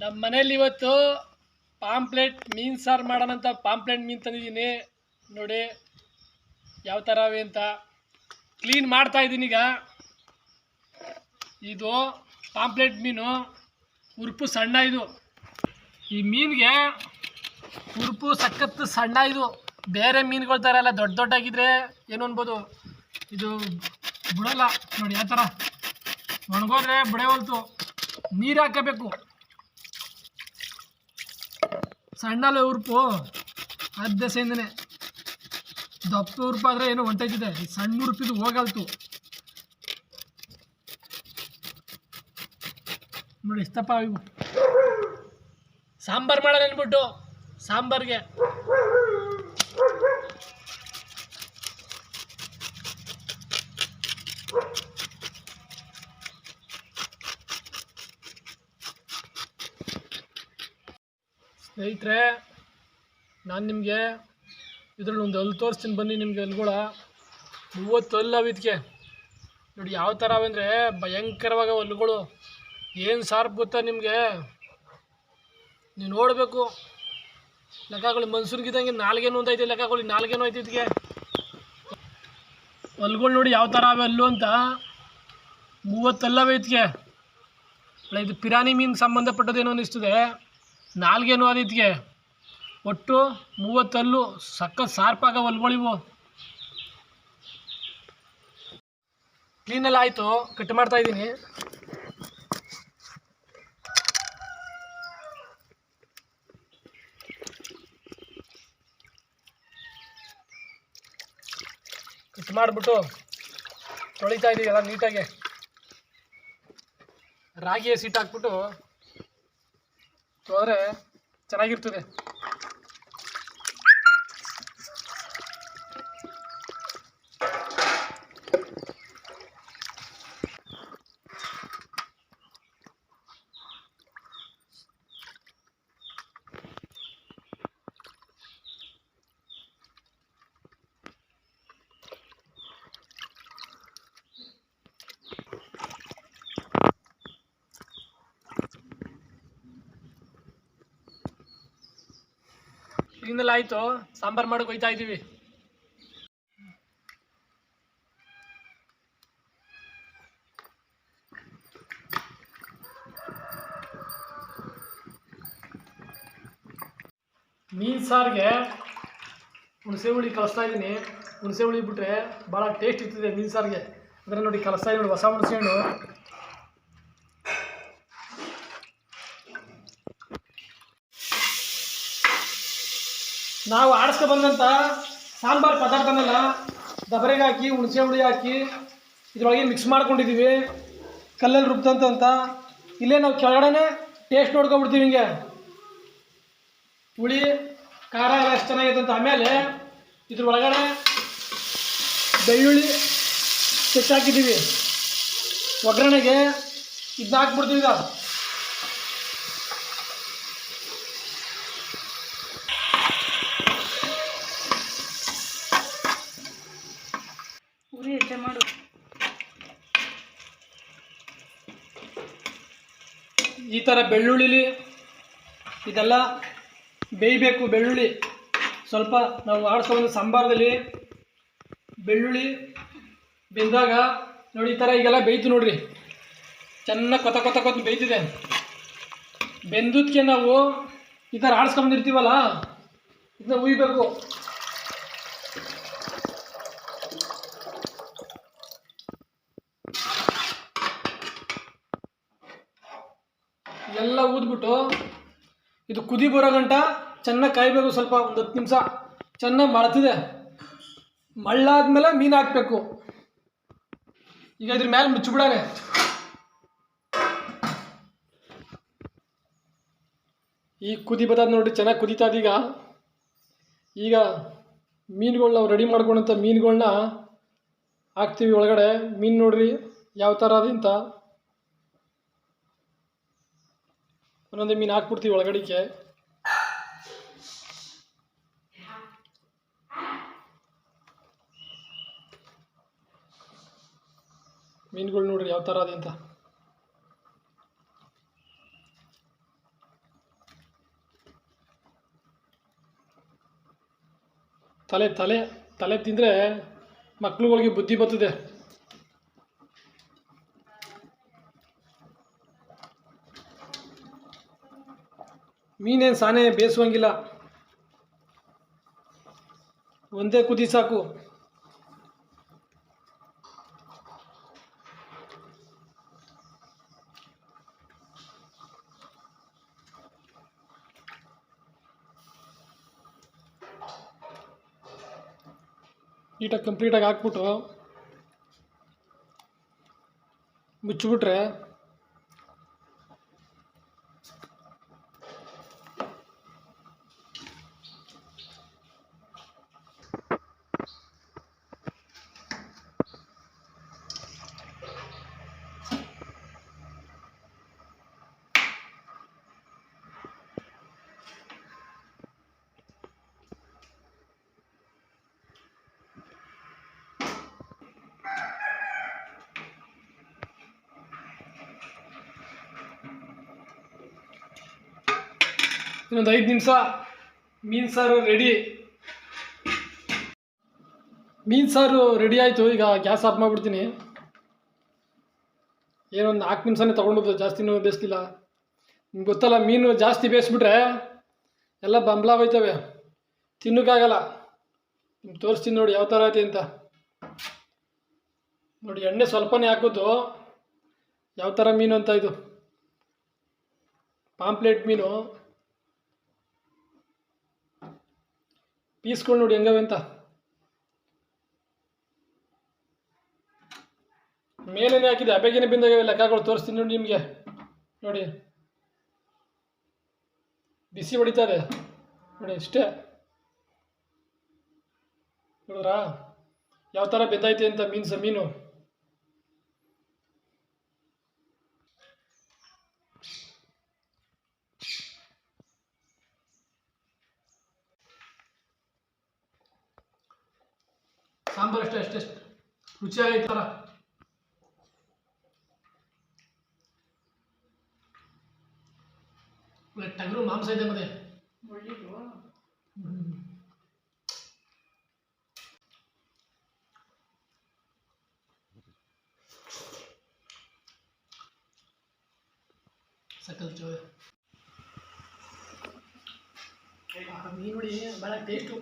ನಮ್ಮ ಮನೇಲಿ ಇವತ್ತು ಪಾಂಪ್ಲೆಟ್ ಮೀನು ಸಾರು ಮಾಡೋಣ ಅಂತ ಪಾಂಪ್ಲೆಟ್ ಮೀನು ತಂದಿದ್ದೀನಿ. ನೋಡಿ, ಯಾವ ಥರ ಅವೆ ಅಂತ. ಕ್ಲೀನ್ ಮಾಡ್ತಾ ಇದ್ದೀನಿ ಈಗ. ಇದು ಪಾಂಪ್ಲೆಟ್ ಮೀನು. ಉರುಪು ಸಣ್ಣ ಇದು. ಈ ಮೀನಿಗೆ ಉರುಪು ಸಖತ್ತು ಸಣ್ಣ ಇದು. ಬೇರೆ ಮೀನುಗಳ ಥರ ಎಲ್ಲ ದೊಡ್ಡ ದೊಡ್ಡಾಗಿದ್ರೆ ಏನು ಅನ್ಬೋದು? ಇದು ಬಿಡೋಲ್ಲ. ನೋಡಿ, ಯಾವ ಥರ ಒಣಗೋದ್ರೆ ಹೊಲ್ತು. ನೀರು ಹಾಕಬೇಕು. ಸಣ್ಣಲ್ಲ ಉರುಪು. ಅದ್ದಸೆಯಿಂದನೇ ದಪ್ಪ ಉರುಪಾದ್ರೆ ಏನೋ ಹೊಂಟೈತಿದೆ ಸಣ್ಣ ಉರುಪಿದು ಹೋಗಲ್ತು. ನೋಡಿ, ಇಷ್ಟಪ್ಪ ಇವು ಸಾಂಬಾರು ಮಾಡೋಣ ಅಂದ್ಬಿಟ್ಟು ಸಾಂಬಾರ್ಗೆ. ಸ್ನೇಹಿತರೆ, ನಾನು ನಿಮಗೆ ಇದ್ರಲ್ಲಿ ಒಂದು ಹಲ್ಲು ತೋರಿಸ್ತೀನಿ ಬನ್ನಿ ನಿಮಗೆ ಹಲ್ಗಳ ಮೂವತ್ತು ಹಲ್ಲು ಇದಕ್ಕೆ ನೋಡಿ ಯಾವ ಥರ ಅವೆ ಅಂದರೆ ಭಯಂಕರವಾಗ ಹಲ್ಲುಗಳು. ಏನು ಸಾರ್ಪ್ ಗೊತ್ತಾ ನಿಮಗೆ? ನೀವು ನೋಡಬೇಕು. ಲೆಕ್ಕಗಳು ಮನ್ಸೂರ್ಗಿದ್ದಂಗೆ ನಾಲ್ಗೇನು ಐತೆ ಲೆಕ್ಕಗಳು ನಾಲ್ಗೇನು ಐತೆ ಇದಕ್ಕೆ ಹಲ್ಗಳು ನೋಡಿ ಯಾವ ಥರ ಅವೆ ಹಲ್ಲು ಅಂತ. ಮೂವತ್ತು ಹಲ್ಲವೆ ಇದಕ್ಕೆ ಇದು ಪಿರಾನಿ ಮೀನಿಗೆ ಸಂಬಂಧಪಟ್ಟದೇನೋ ಅನ್ನಿಸ್ತದೆ ನಾಲ್ಗೇನು ಅನುವಾದಿತ್ಗೆ ಒಟ್ಟು ಮೂವತ್ತಲ್ಲೂ ಸಕ್ಕ ಸಾರ್ಪಾಗ ಹೊಲ್ಗಳಿವು. ಕ್ಲೀನೆಲ್ಲ ಆಯಿತು, ಕಟ್ ಮಾಡ್ತಾ ಇದ್ದೀನಿ. ಕಟ್ ಮಾಡಿಬಿಟ್ಟು ತೊಳಿತಾ ಇದ್ದೀವಿ ಎಲ್ಲ ನೀಟಾಗಿ. ರಾಗಿಯ ಸೀಟ್ ಹಾಕ್ಬಿಟ್ಟು ತೊಳೆದ್ರೆ ಚೆನ್ನಾಗಿರ್ತದೆ. ಕ್ಲೀನೆಲ್ಲ ಆಯಿತು ಸಾಂಬಾರ್ ಮಾಡೋಕೆ ಹೋಯ್ತಾ ಇದ್ದೀವಿ ಮೀನ್ ಸಾರಿಗೆ ಹುಣಸೆ ಹುಳಿ ಕಲಿಸ್ತಾ ಇದ್ದೀನಿ ಹುಣಸೆ ಹುಳಿ ಬಿಟ್ಟರೆ ಭಾಳ ಟೇಸ್ಟ್ ಇರ್ತದೆ ಮೀನ್ ಸಾರಿಗೆ. ಅಂದರೆ ನೋಡಿ ಕಲಿಸ್ತಾ ಇದ್ದೀನಿ ನೋಡಿ, ಹೊಸ ಹುಣಸೆ ಹಣ್ಣು. ನಾವು ಆಡಿಸ್ಕೊ ಬಂದಂಥ ಸಾಂಬಾರು ಪದಾರ್ಥನೆಲ್ಲ ದಬರೆಗೆ ಹಾಕಿ ಹುಣಸೆ ಹುಳಿ ಹಾಕಿ ಇದ್ರೊಳಗೆ ಮಿಕ್ಸ್ ಮಾಡ್ಕೊಂಡಿದ್ದೀವಿ ಕಲ್ಲಲ್ಲಿ ರುಬ್ತಂತ ಅಂತ. ಇಲ್ಲೇ ನಾವು ಕೆಳಗಡೆ ಟೇಸ್ಟ್ ನೋಡ್ಕೊಬಿಡ್ತೀವಿ ಹಿಂಗೆ. ಹುಳಿ, ಖಾರ ಎಲ್ಲ ಎಷ್ಟು ಚೆನ್ನಾಗಿದೆ ಅಂತ ಆಮೇಲೆ ಇದ್ರ ಒಳಗಡೆ ಬೆಳ್ಳುಳ್ಳಿ ಹೆಚ್ಚಾಕಿದ್ದೀವಿ ಒಗ್ಗರಣೆಗೆ ಇದನ್ನ ಹಾಕ್ಬಿಡ್ತೀವಿ ಈಗ. ಈ ಥರ ಬೆಳ್ಳುಳ್ಳಿಲಿ ಇದೆಲ್ಲ ಬೇಯಬೇಕು, ಬೆಳ್ಳುಳ್ಳಿ. ಸ್ವಲ್ಪ ನಾವು ಆಡಿಸ್ಕೊಂಡು ಸಾಂಬಾರದಲ್ಲಿ ಬೆಳ್ಳುಳ್ಳಿ ಬೆಂದಾಗ ನೋಡಿ ಈ ಥರ ಈಗೆಲ್ಲ ಬೇಯ್ತು ನೋಡ್ರಿ. ಚೆನ್ನಾಗಿ ಕೊತ ಕೊತ ಕೊತ್ತ ಬೇಯ್ತಿದೆ. ಬೆಂದದಕ್ಕೆ ನಾವು ಈ ಥರ ಆಡಿಸ್ಕೊಂಬಂದಿರ್ತೀವಲ್ಲ ಇದನ್ನ ಉಯ್ಬೇಕು. ಎಲ್ಲ ಊದ್ಬಿಟ್ಟು ಇದು ಕುದಿ ಬರೋ ಗಂಟ, ಚೆನ್ನಾಗಿ ಕಾಯಬೇಕು ಸ್ವಲ್ಪ ಒಂದು ಹತ್ತು ನಿಮಿಷ. ಚೆನ್ನಾಗಿ ಮಳ್ತಿದೆ. ಮಳ್ಳಾದ್ಮೇಲೆ ಮೀನು ಹಾಕಬೇಕು. ಈಗ ಇದ್ರ ಮೇಲೆ ಮುಚ್ಚಿಬಿಡಾನೆ ಈಗ ಕುದಿ ಬರ್ತದೆ ನೋಡಿ ಚೆನ್ನಾಗಿ ಕುದೀತಾ ಈಗ. ಈಗ ಮೀನುಗಳ್ನ ನಾವು ರೆಡಿ ಮಾಡ್ಕೊಂಡಂಥ ಮೀನುಗಳ್ನ ಹಾಕ್ತೀವಿ ಒಳಗಡೆ. ಮೀನು ನೋಡ್ರಿ, ಯಾವ ಥರ ಅದ ಒಂದೊಂದೇ ಮೀನು ಹಾಕ್ಬಿಡ್ತೀವಿ ಒಳಗಡೆಗೆ. ಮೀನುಗಳು ನೋಡ್ರಿ ಯಾವ ಥರ ಅದೇ ಅಂತ. ತಲೆ ತಲೆ ತಲೆ ತಿಂದರೆ ಮಕ್ಳುಗಳಿಗೆ ಬುದ್ಧಿ ಬರ್ತದೆ. ಮೀನೇನು ಸಾನೆ ಬೇಯಿಸುವಂಗಿಲ್ಲ ಒಂದೇ ಕುದಿ ಸಾಕು. ನೀಟಾಗಿ ಕಂಪ್ಲೀಟಾಗಿ ಹಾಕ್ಬಿಟ್ಟು ಮುಚ್ಚಿಬಿಟ್ರೆ ಇನ್ನೊಂದು ಐದು ನಿಮಿಷ ಮೀನು ಸಾರು ರೆಡಿ ಮೀನು ಸಾರು ರೆಡಿ ಆಯಿತು, ಈಗ ಗ್ಯಾಸ್ ಆಫ್ ಮಾಡಿಬಿಡ್ತೀನಿ. ಏನೊಂದು ನಾಲ್ಕು ನಿಮಿಷನೇ ತೊಗೊಂಡದ್ದು ಜಾಸ್ತಿನೂ ಬೇಯಿಸ್ತಿಲ್ಲ ನಿಮ್ಗೆ ಗೊತ್ತಲ್ಲ, ಮೀನು ಜಾಸ್ತಿ ಬೇಯಿಸ್ಬಿಟ್ರೆ ಎಲ್ಲ ಬಂಬ್ಲ ಹೋಯ್ತವೆ. ತಿನ್ನೋಕ್ಕಾಗಲ್ಲ. ನಿಮ್ಗೆ ತೋರಿಸ್ತೀನಿ ನೋಡಿ ಯಾವ ಥರ ಐತೆ ಅಂತ. ನೋಡಿ, ಎಣ್ಣೆ ಸ್ವಲ್ಪನೇ ಹಾಕೋದು. ಯಾವ ಥರ ಮೀನು ಅಂತ ಇದು. ಪಾಂಪ್ಲೇಟ್ ಮೀನು. ಪೀಸ್ಗಳು ನೋಡಿ ಹೆಂಗವೆ ಅಂತ. ಮೇಲೇನೆ ಹಾಕಿದೆ ಅಬೇಗಿನ ಬಿಂದಾಗವೆ ಲೆಕ್ಕಗಳು ತೋರಿಸ್ತೀನಿ ನೋಡಿ ನಿಮಗೆ. ನೋಡಿ. ಬಿಸಿ ಹೊಡಿತಾರೆ ನೋಡಿ, ಇಷ್ಟೇ. ನೋಡಿದ್ರಾ? ಯಾವ ಥರ ಬೆಂದೈತೆ ಅಂತ ಮೀನ್ಸ್ ಮೀನು. ಸಾಂಬಾರು ಅಷ್ಟೇ ಅಷ್ಟೇ ರುಚಿಯಾಗೈತೆ ಥರ ಒಳ್ಳೆ ಟಗರು ಮಾಂಸ ಇದೆ ಮತ್ತೆ ಸಕ್ಕಲ್ ಚೋ ಮೀನು ನೋಡಿ ಭಾಳ ಟೇಸ್ಟು